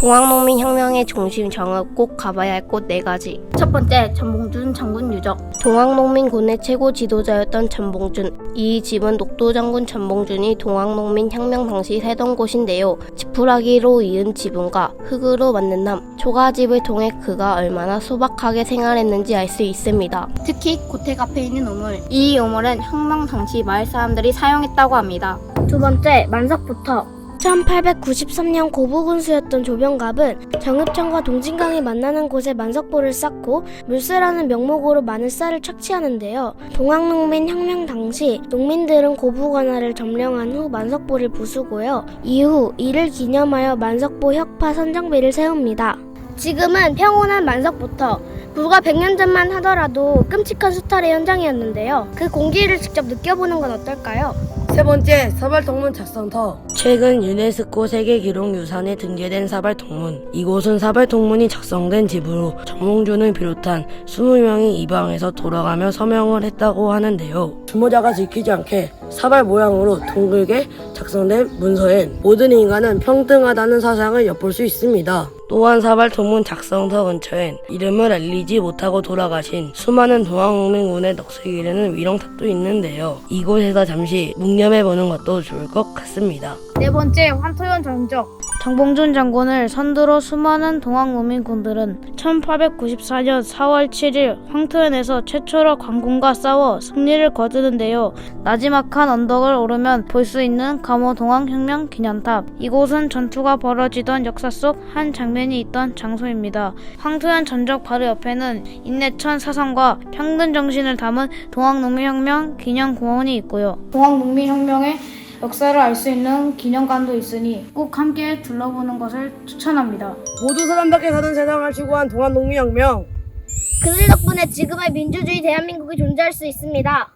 동학농민혁명의 중심 정읍 꼭 가봐야 할 곳 네 가지. 첫 번째, 전봉준 장군 유적. 동학농민군의 최고 지도자였던 전봉준. 이 집은 녹도 장군 전봉준이 동학농민혁명 당시 살던 곳인데요. 지푸라기로 이은 지붕과 흙으로 만든 남, 초가집을 통해 그가 얼마나 소박하게 생활했는지 알 수 있습니다. 특히 고택 앞에 있는 우물. 이 우물은 혁명 당시 마을 사람들이 사용했다고 합니다. 두 번째, 만석부터 1893년 고부군수였던 조병갑은 정읍청과 동진강이 만나는 곳에 만석보를 쌓고 물세라는 명목으로 많은 쌀을 착취하는데요. 동학농민 혁명 당시 농민들은 고부 관할을 점령한 후 만석보를 부수고요. 이후 이를 기념하여 만석보 혁파 선정비를 세웁니다. 지금은 평온한 만석부터 불과 100년 전만 하더라도 끔찍한 수탈의 현장이었는데요. 그 공기를 직접 느껴보는 건 어떨까요? 세 번째, 사발 동문 작성터. 최근 유네스코 세계 기록 유산에 등재된 사발 동문. 이곳은 사발 동문이 작성된 집으로 정몽준을 비롯한 20명이 이 방에서 돌아가며 서명을 했다고 하는데요. 주모자가 지키지 않게 사발 모양으로 둥글게 작성된 문서엔 모든 인간은 평등하다는 사상을 엿볼 수 있습니다. 또한 사발동문 작성터 근처엔 이름을 알리지 못하고 돌아가신 수많은 동학농민군의 넋을 기르는 위령탑도 있는데요. 이곳에서 잠시 묵념해보는 것도 좋을 것 같습니다. 네 번째, 환토현 전적. 정봉준 장군을 선두로 수많은 동학농민군들은 1894년 4월 7일 황토현에서 최초로 광군과 싸워 승리를 거두는데요. 나지막한 언덕을 오르면 볼 수 있는 감호 동학혁명 기념탑. 이곳은 전투가 벌어지던 역사 속 한 장면이 있던 장소입니다. 황토현 전적 바로 옆에는 인내천 사상과 평등 정신을 담은 동학농민혁명 기념공원이 있고요. 동학농민혁명의 역사를 알 수 있는 기념관도 있으니 꼭 함께 둘러보는 것을 추천합니다. 모두 사람답게 사는 세상을 추구한 동안 농민혁명. 그들 덕분에 지금의 민주주의 대한민국이 존재할 수 있습니다.